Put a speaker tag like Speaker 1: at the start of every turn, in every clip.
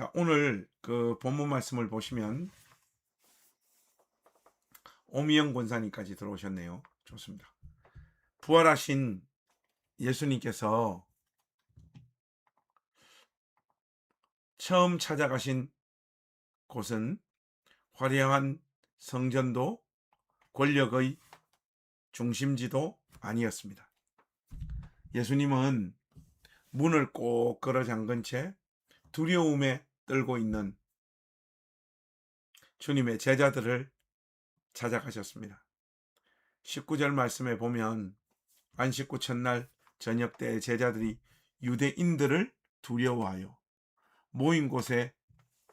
Speaker 1: 자, 오늘 그 본문 말씀을 보시면 오미영 권사님까지 들어오셨네요. 좋습니다. 부활하신 예수님께서 처음 찾아가신 곳은 화려한 성전도 권력의 중심지도 아니었습니다. 예수님은 문을 꼭 걸어 잠근 채 두려움에 떨고 있는 주님의 제자들을 찾아가셨습니다. 19절 말씀에 보면 안식구 첫날 저녁 때 제자들이 유대인들을 두려워하여 모인 곳에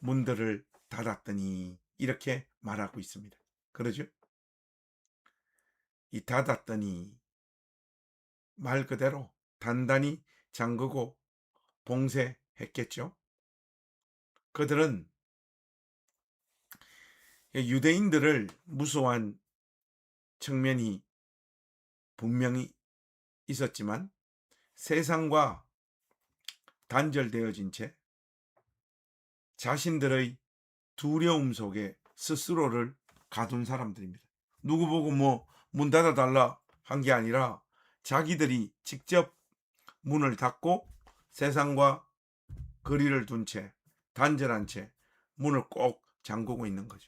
Speaker 1: 문들을 닫았더니 이렇게 말하고 있습니다. 그러죠? 이 닫았더니 말 그대로 단단히 잠그고 봉쇄했겠죠. 그들은 유대인들을 무서워한 측면이 분명히 있었지만 세상과 단절되어진 채 자신들의 두려움 속에 스스로를 가둔 사람들입니다. 누구 보고 뭐 문 닫아 달라 한 게 아니라 자기들이 직접 문을 닫고 세상과 거리를 둔 채 단절한 채 문을 꼭 잠그고 있는 거죠.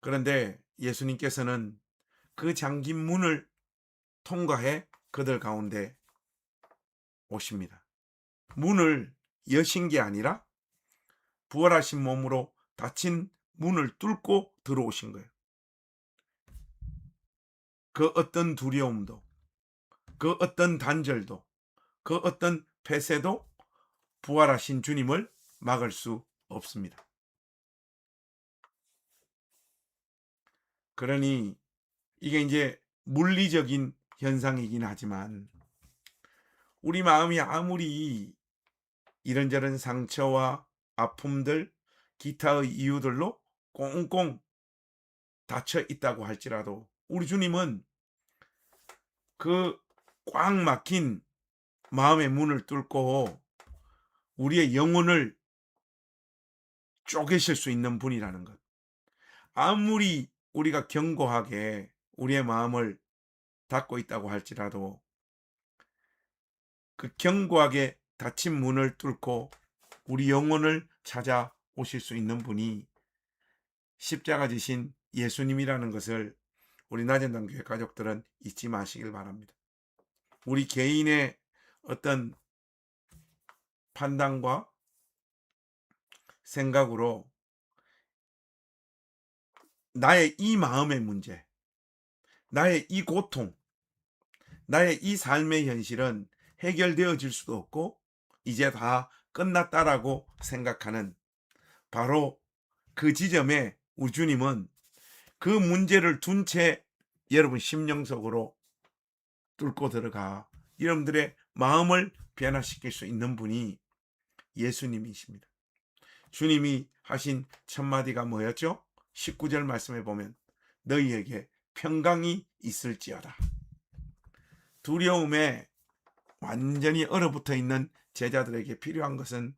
Speaker 1: 그런데 예수님께서는 그 잠긴 문을 통과해 그들 가운데 오십니다. 문을 여신 게 아니라 부활하신 몸으로 닫힌 문을 뚫고 들어오신 거예요. 그 어떤 두려움도, 그 어떤 단절도, 그 어떤 폐쇄도 부활하신 주님을 막을 수 없습니다. 그러니 이게 이제 물리적인 현상이긴 하지만 우리 마음이 아무리 이런저런 상처와 아픔들, 기타의 이유들로 꽁꽁 닫혀 있다고 할지라도 우리 주님은 그 꽉 막힌 마음의 문을 뚫고 우리의 영혼을 쪼개실 수 있는 분이라는 것. 아무리 우리가 견고하게 우리의 마음을 닫고 있다고 할지라도 그 견고하게 닫힌 문을 뚫고 우리 영혼을 찾아오실 수 있는 분이 십자가 지신 예수님이라는 것을 우리 나전당교회 가족들은 잊지 마시길 바랍니다. 우리 개인의 어떤 판단과 생각으로 나의 이 마음의 문제, 나의 이 고통, 나의 이 삶의 현실은 해결되어질 수도 없고 이제 다 끝났다라고 생각하는 바로 그 지점에 우리 주님은 그 문제를 둔 채 여러분 심령 속으로 뚫고 들어가 여러분들의 마음을 변화시킬 수 있는 분이 예수님이십니다. 주님이 하신 첫 마디가 뭐였죠? 19절 말씀에 보면 너희에게 평강이 있을지어다. 두려움에 완전히 얼어붙어 있는 제자들에게 필요한 것은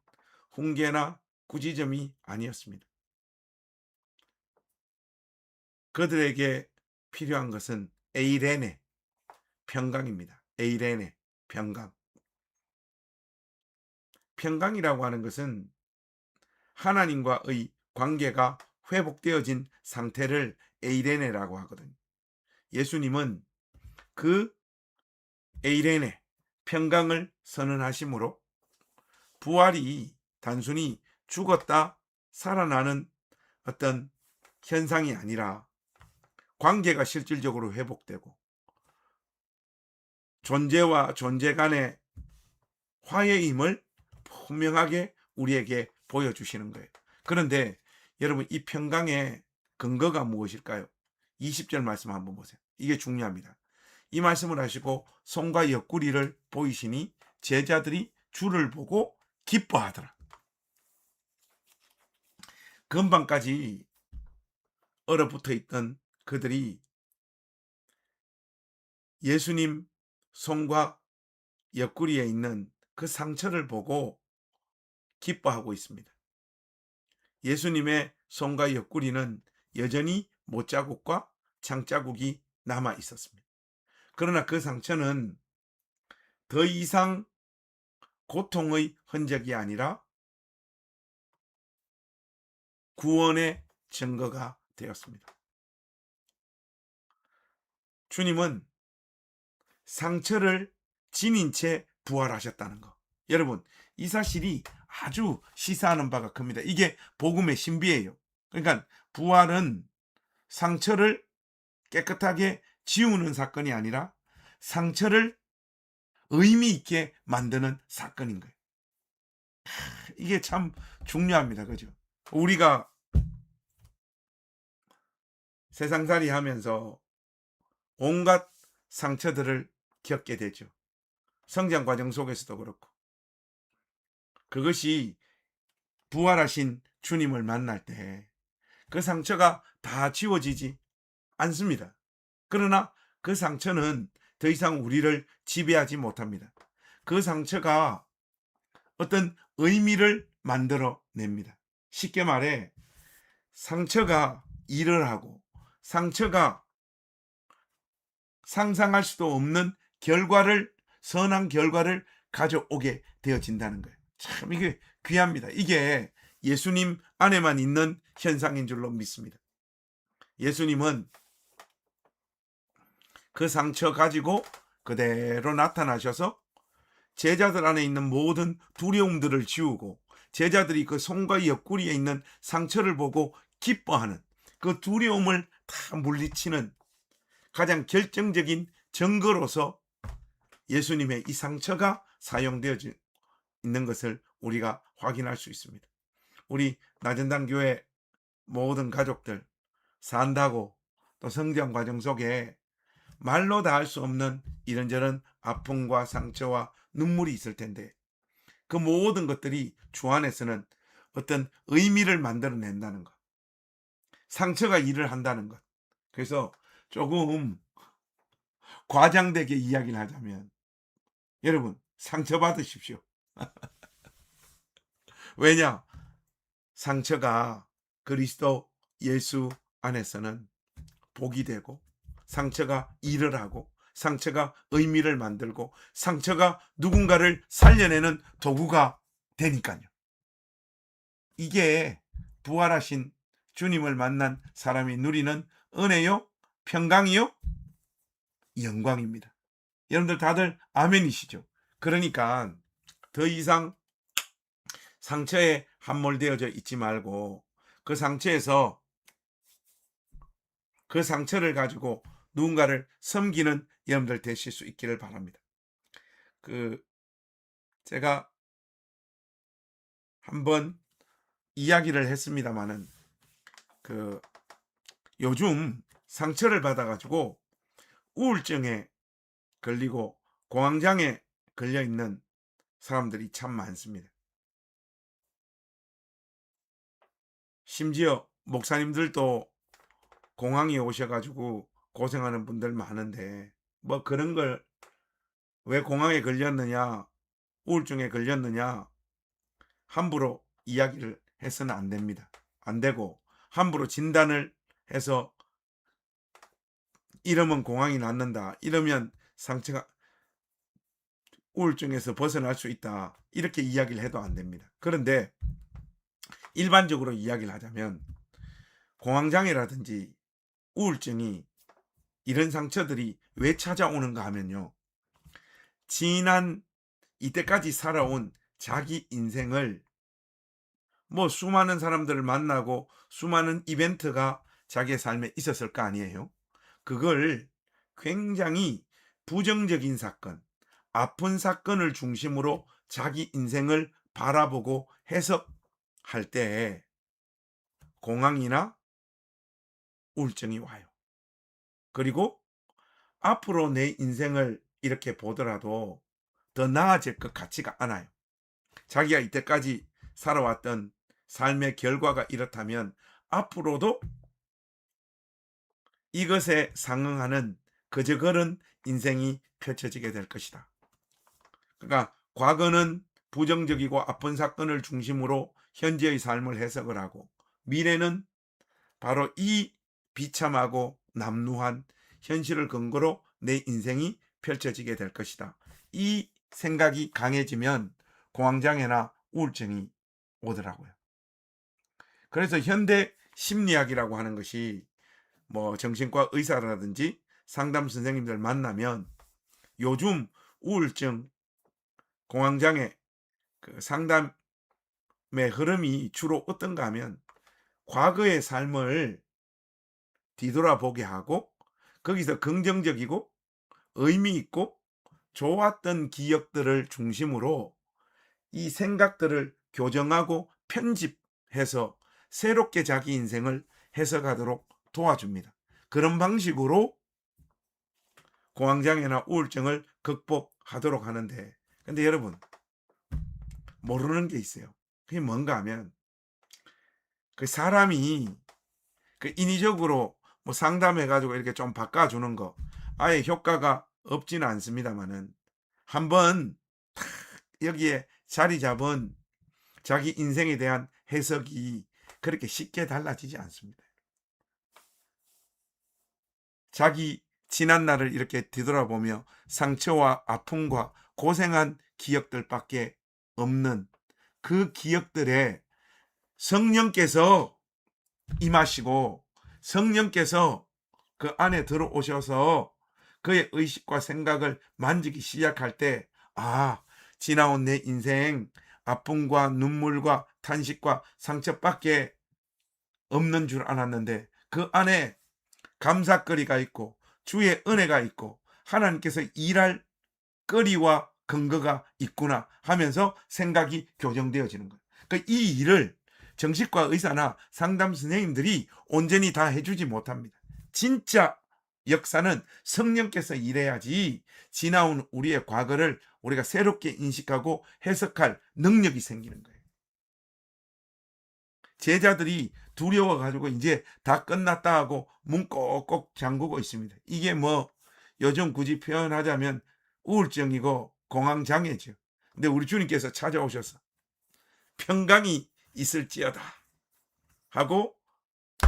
Speaker 1: 훈계나 구지점이 아니었습니다. 그들에게 필요한 것은 에이레네 평강입니다. 에이레네 평강. 평강이라고 하는 것은 하나님과의 관계가 회복되어진 상태를 에이레네라고 하거든요. 예수님은 그 에이레네 평강을 선언하심으로 부활이 단순히 죽었다 살아나는 어떤 현상이 아니라 관계가 실질적으로 회복되고 존재와 존재 간의 화해임을 분명하게 우리에게 보여주시는 거예요. 그런데 여러분 이 평강의 근거가 무엇일까요? 20절 말씀 한번 보세요. 이게 중요합니다. 이 말씀을 하시고 손과 옆구리를 보이시니 제자들이 주를 보고 기뻐하더라. 금방까지 얼어붙어 있던 그들이 예수님 손과 옆구리에 있는 그 상처를 보고 기뻐하고 있습니다. 예수님의 손과 옆구리는 여전히 못자국과 창자국이 남아 있었습니다. 그러나 그 상처는 더 이상 고통의 흔적이 아니라 구원의 증거가 되었습니다. 주님은 상처를 지닌 채 부활하셨다는 거. 여러분, 이 사실이 아주 시사하는 바가 큽니다. 이게 복음의 신비예요. 그러니까 부활은 상처를 깨끗하게 지우는 사건이 아니라 상처를 의미 있게 만드는 사건인 거예요. 하, 이게 참 중요합니다. 그죠? 우리가 세상살이 하면서 온갖 상처들을 겪게 되죠. 성장 과정 속에서도 그렇고. 그것이 부활하신 주님을 만날 때 그 상처가 다 지워지지 않습니다. 그러나 그 상처는 더 이상 우리를 지배하지 못합니다. 그 상처가 어떤 의미를 만들어 냅니다. 쉽게 말해, 상처가 일을 하고, 상처가 상상할 수도 없는 결과를, 선한 결과를 가져오게 되어진다는 거예요. 참, 이게 귀합니다. 이게 예수님 안에만 있는 현상인 줄로 믿습니다. 예수님은 그 상처 가지고 그대로 나타나셔서 제자들 안에 있는 모든 두려움들을 지우고 제자들이 그 손과 옆구리에 있는 상처를 보고 기뻐하는 그 두려움을 다 물리치는 가장 결정적인 증거로서 예수님의 이 상처가 사용되어 있는 것을 우리가 확인할 수 있습니다. 우리 나전당 교회 모든 가족들 산다고 또 성장 과정 속에 말로 다 할 수 없는 이런저런 아픔과 상처와 눈물이 있을 텐데 그 모든 것들이 주 안에서는 어떤 의미를 만들어낸다는 것. 상처가 일을 한다는 것. 그래서 조금 과장되게 이야기를 하자면 여러분 상처 받으십시오. 왜냐? 상처가 그리스도 예수 안에서는 복이 되고 상처가 일을 하고 상처가 의미를 만들고 상처가 누군가를 살려내는 도구가 되니까요. 이게 부활하신 주님을 만난 사람이 누리는 은혜요, 평강이요, 영광입니다. 여러분들 다들 아멘이시죠? 그러니까 더 이상 상처에 함몰되어져 있지 말고 그 상처에서 그 상처를 가지고 누군가를 섬기는 여러분들 되실 수 있기를 바랍니다. 그 제가 한번 이야기를 했습니다마는 그 요즘 상처를 받아가지고 우울증에 걸리고 공황장애 걸려 있는 사람들이 참 많습니다. 심지어 목사님들도 공항에 오셔가지고 고생하는 분들 많은데 뭐 그런 걸 왜 공항에 걸렸느냐 우울증에 걸렸느냐 함부로 이야기를 해서는 안 됩니다. 안 되고 함부로 진단을 해서 이러면 공황이 낫는다. 이러면 상처가 우울증에서 벗어날 수 있다. 이렇게 이야기를 해도 안 됩니다. 그런데 일반적으로 이야기를 하자면 공황장애라든지 우울증이 이런 상처들이 왜 찾아오는가 하면요. 지난 이때까지 살아온 자기 인생을 뭐 수많은 사람들을 만나고 수많은 이벤트가 자기의 삶에 있었을 거 아니에요. 그걸 굉장히 부정적인 사건, 아픈 사건을 중심으로 자기 인생을 바라보고 해석할 때 공황이나 우울증이 와요. 그리고 앞으로 내 인생을 이렇게 보더라도 더 나아질 것 같지가 않아요. 자기가 이때까지 살아왔던 삶의 결과가 이렇다면 앞으로도 이것에 상응하는 그저 그런 인생이 펼쳐지게 될 것이다. 그러니까 과거는 부정적이고 아픈 사건을 중심으로 현재의 삶을 해석을 하고 미래는 바로 이 비참하고 남루한 현실을 근거로 내 인생이 펼쳐지게 될 것이다. 이 생각이 강해지면 공황장애나 우울증이 오더라고요. 그래서 현대 심리학이라고 하는 것이 뭐 정신과 의사라든지 상담 선생님들 만나면 요즘 우울증, 공황장애 그 상담의 흐름이 주로 어떤가 하면 과거의 삶을 뒤돌아보게 하고 거기서 긍정적이고 의미 있고 좋았던 기억들을 중심으로 이 생각들을 교정하고 편집해서 새롭게 자기 인생을 해석하도록 도와줍니다. 그런 방식으로 공황장애나 우울증을 극복하도록 하는데 근데 여러분 모르는 게 있어요. 그게 뭔가 하면 그 사람이 그 인위적으로 뭐 상담해 가지고 이렇게 좀 바꿔 주는 거 아예 효과가 없지는 않습니다만은 한번 탁 여기에 자리 잡은 자기 인생에 대한 해석이 그렇게 쉽게 달라지지 않습니다. 자기 지난 날을 이렇게 뒤돌아보며 상처와 아픔과 고생한 기억들밖에 없는 그 기억들에 성령께서 임하시고 성령께서 그 안에 들어오셔서 그의 의식과 생각을 만지기 시작할 때, 아, 지나온 내 인생, 아픔과 눈물과 탄식과 상처밖에 없는 줄 알았는데, 그 안에 감사거리가 있고, 주의 은혜가 있고, 하나님께서 일할 거리와 근거가 있구나 하면서 생각이 교정되어지는 거예요. 그이 일을 정신과 의사나 상담 선생님들이 온전히 다 해주지 못합니다. 진짜 역사는 성령께서 일해야지 지나온 우리의 과거를 우리가 새롭게 인식하고 해석할 능력이 생기는 거예요. 제자들이 두려워 가지고 이제 다 끝났다 하고 문 꼭꼭 잠그고 있습니다. 이게 뭐 요즘 굳이 표현하자면 우울증이고 공황장애죠. 근데 우리 주님께서 찾아오셔서 평강이 있을지어다 하고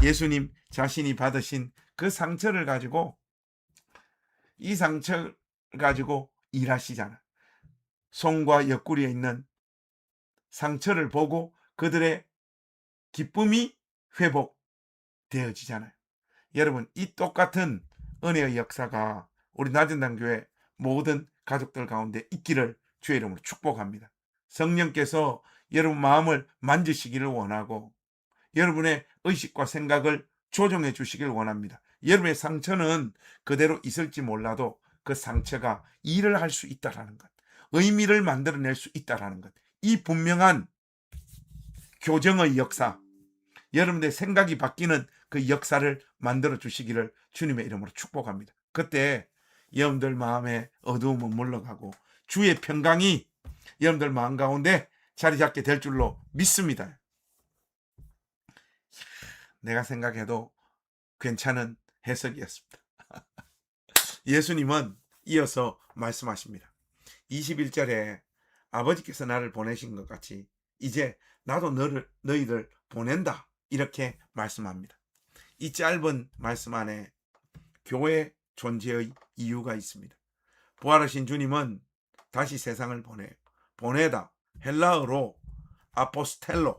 Speaker 1: 예수님 자신이 받으신 그 상처를 가지고 이 상처를 가지고 일하시잖아. 손과 옆구리에 있는 상처를 보고 그들의 기쁨이 회복되어지잖아요. 여러분, 이 똑같은 은혜의 역사가 우리 낮은 당 교회 모든 가족들 가운데 있기를 주의 이름으로 축복합니다. 성령께서 여러분 마음을 만지시기를 원하고 여러분의 의식과 생각을 조정해 주시길 원합니다. 여러분의 상처는 그대로 있을지 몰라도 그 상처가 일을 할 수 있다라는 것, 의미를 만들어낼 수 있다라는 것, 이 분명한 교정의 역사, 여러분의 생각이 바뀌는 그 역사를 만들어 주시기를 주님의 이름으로 축복합니다. 그때 여러분들 마음에 어두움은 물러가고 주의 평강이 여러분들 마음 가운데 자리 잡게 될 줄로 믿습니다. 내가 생각해도 괜찮은 해석이었습니다. 예수님은 이어서 말씀하십니다. 21절에 아버지께서 나를 보내신 것 같이 이제 나도 너를 너희를 보낸다. 이렇게 말씀합니다. 이 짧은 말씀 안에 교회 존재의 이유가 있습니다. 부활하신 주님은 다시 세상을 보내 보내다 헬라어로 아포스텔로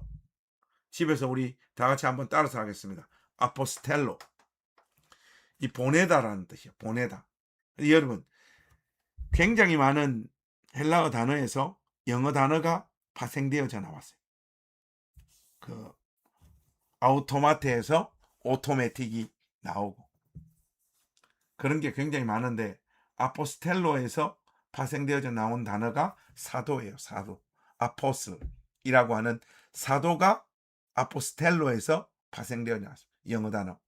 Speaker 1: 집에서 우리 다 같이 한번 따라서 하겠습니다. 아포스텔로 이 보내다라는 뜻이에요. 보내다. 여러분 굉장히 많은 헬라어 단어에서 영어 단어가 파생되어져 나왔어요. 그 아우토마트에서 오토매틱이 나오고 그런 게 굉장히 많은데 아포스텔로에서 파생되어져 나온 단어가 사도예요. 사도. 아포슬이라고 하는 사도가 아포스텔로에서 파생되어 나왔습니다. 영어 단어.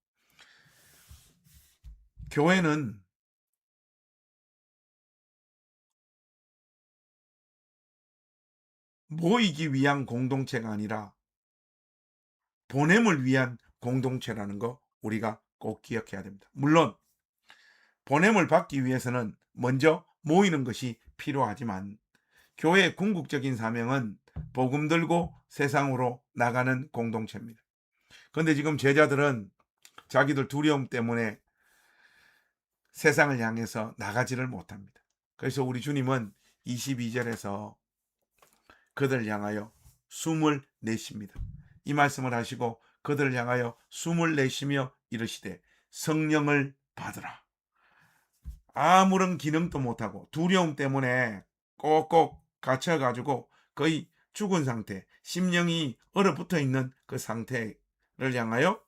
Speaker 1: 교회는 모이기 위한 공동체가 아니라 보냄을 위한 공동체라는 거 우리가 꼭 기억해야 됩니다. 물론 보냄을 받기 위해서는 먼저 모이는 것이 필요하지만 교회의 궁극적인 사명은 복음 들고 세상으로 나가는 공동체입니다. 그런데 지금 제자들은 자기들 두려움 때문에 세상을 향해서 나가지를 못합니다. 그래서 우리 주님은 22절에서 그들을 향하여 숨을 내쉽니다. 이 말씀을 하시고 그들을 향하여 숨을 내쉬며 이르시되 성령을 받으라. 아무런 기능도 못하고 두려움 때문에 꼭꼭 갇혀가지고 거의 죽은 상태, 심령이 얼어붙어 있는 그 상태를 향하여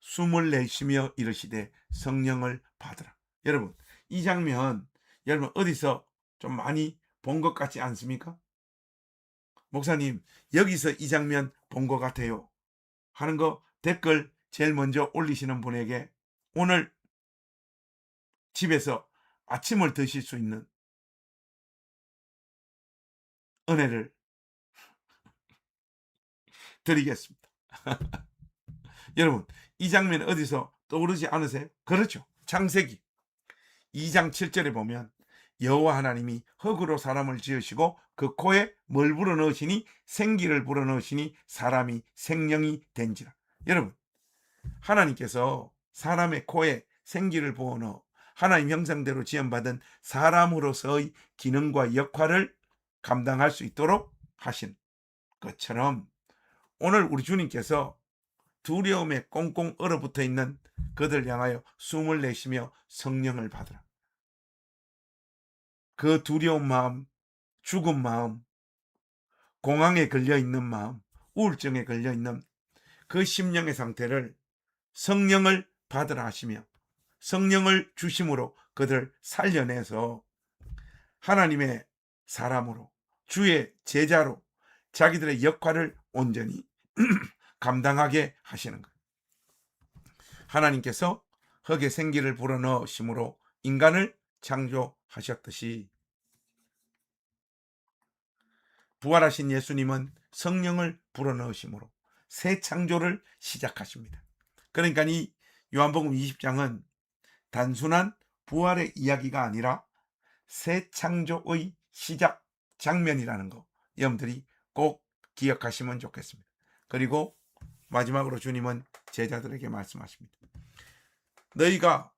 Speaker 1: 숨을 내쉬며 이르시되 성령을 받으라. 여러분, 이 장면 여러분 어디서 좀 많이 본 것 같지 않습니까? 목사님, 여기서 이 장면 본 것 같아요. 하는 거 댓글 제일 먼저 올리시는 분에게 오늘 집에서 아침을 드실 수 있는 은혜를 드리겠습니다. 여러분, 이 장면 어디서 떠오르지 않으세요? 그렇죠. 창세기 2장 7절에 보면 여호와 하나님이 흙으로 사람을 지으시고 그 코에 뭘 불어넣으시니 생기를 불어넣으시니 사람이 생명이 된지라. 여러분, 하나님께서 사람의 코에 생기를 부어넣어 하나님 형상대로 지음받은 사람으로서의 기능과 역할을 감당할 수 있도록 하신 것처럼 오늘 우리 주님께서 두려움에 꽁꽁 얼어붙어 있는 그들 향하여 숨을 내쉬며 성령을 받으라. 그 두려운 마음, 죽은 마음, 공황에 걸려 있는 마음, 우울증에 걸려 있는 그 심령의 상태를 성령을 받으라 하시며 성령을 주심으로 그들을 살려내서 하나님의 사람으로 주의 제자로 자기들의 역할을 온전히 감당하게 하시는 거예요. 하나님께서 흙에 생기를 불어넣으심으로 인간을 창조하셨듯이 부활하신 예수님은 성령을 불어넣으심으로 새 창조를 시작하십니다. 그러니까 이 요한복음 20장은 단순한 부활의 이야기가 아니라 새 창조의 시작 장면이라는 거 여러분들이 꼭 기억하시면 좋겠습니다. 그리고 마지막으로 주님은 제자들에게 말씀하십니다. 너희가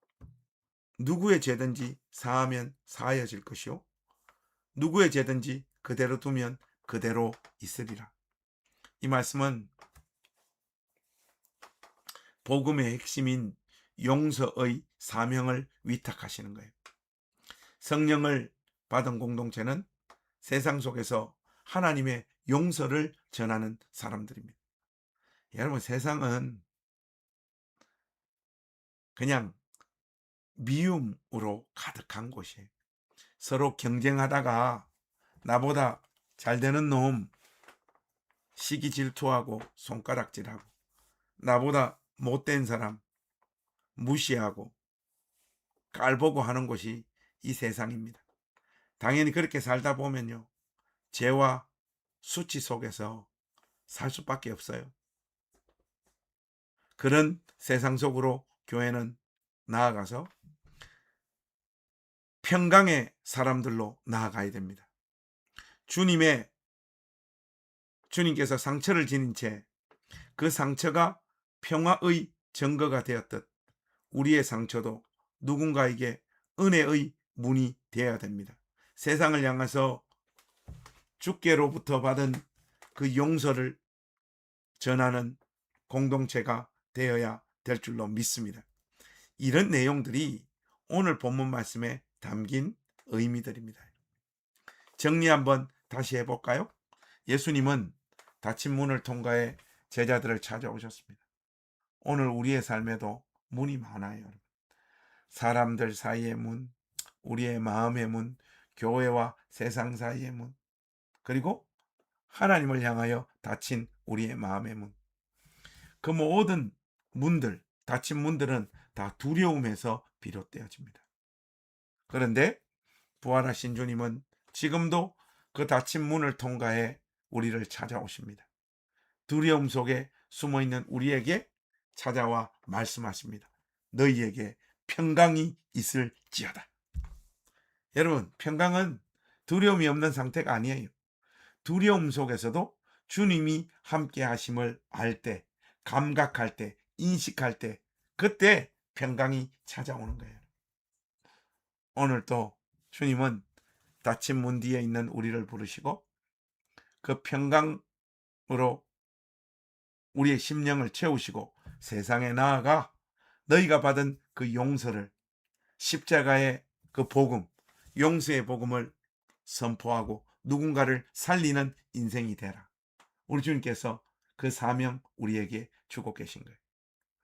Speaker 1: 누구의 죄든지 사하면 사하여질 것이요 누구의 죄든지 그대로 두면 그대로 있으리라. 이 말씀은 복음의 핵심인 용서의 사명을 위탁하시는 거예요. 성령을 받은 공동체는 세상 속에서 하나님의 용서를 전하는 사람들입니다. 여러분, 세상은 그냥 미움으로 가득한 곳이에요. 서로 경쟁하다가 나보다 잘 되는 놈 시기 질투하고 손가락질하고 나보다 못된 사람 무시하고 깔보고 하는 곳이 이 세상입니다. 당연히 그렇게 살다 보면요. 죄와 수치 속에서 살 수밖에 없어요. 그런 세상 속으로 교회는 나아가서 평강의 사람들로 나아가야 됩니다. 주님의 주님께서 상처를 지닌 채 그 상처가 평화의 증거가 되었듯 우리의 상처도 누군가에게 은혜의 문이 되어야 됩니다. 세상을 향해서 주께로부터 받은 그 용서를 전하는 공동체가 되어야 될 줄로 믿습니다. 이런 내용들이 오늘 본문 말씀에 담긴 의미들입니다. 정리 한번 다시 해볼까요? 예수님은 닫힌 문을 통과해 제자들을 찾아오셨습니다. 오늘 우리의 삶에도 문이 많아요. 사람들 사이의 문, 우리의 마음의 문, 교회와 세상 사이의 문, 그리고 하나님을 향하여 닫힌 우리의 마음의 문. 그 모든 문들, 닫힌 문들은 다 두려움에서 비롯되어집니다. 그런데 부활하신 주님은 지금도 그 닫힌 문을 통과해 우리를 찾아오십니다. 두려움 속에 숨어 있는 우리에게 찾아와 말씀하십니다. 너희에게 평강이 있을지어다. 여러분, 평강은 두려움이 없는 상태가 아니에요. 두려움 속에서도 주님이 함께 하심을 알 때, 감각할 때, 인식할 때, 그때 평강이 찾아오는 거예요. 오늘 또 주님은 닫힌 문 뒤에 있는 우리를 부르시고 그 평강으로 우리의 심령을 채우시고 세상에 나아가 너희가 받은 그 용서를 십자가의 그 복음, 용서의 복음을 선포하고 누군가를 살리는 인생이 되라. 우리 주님께서 그 사명 우리에게 주고 계신 거예요.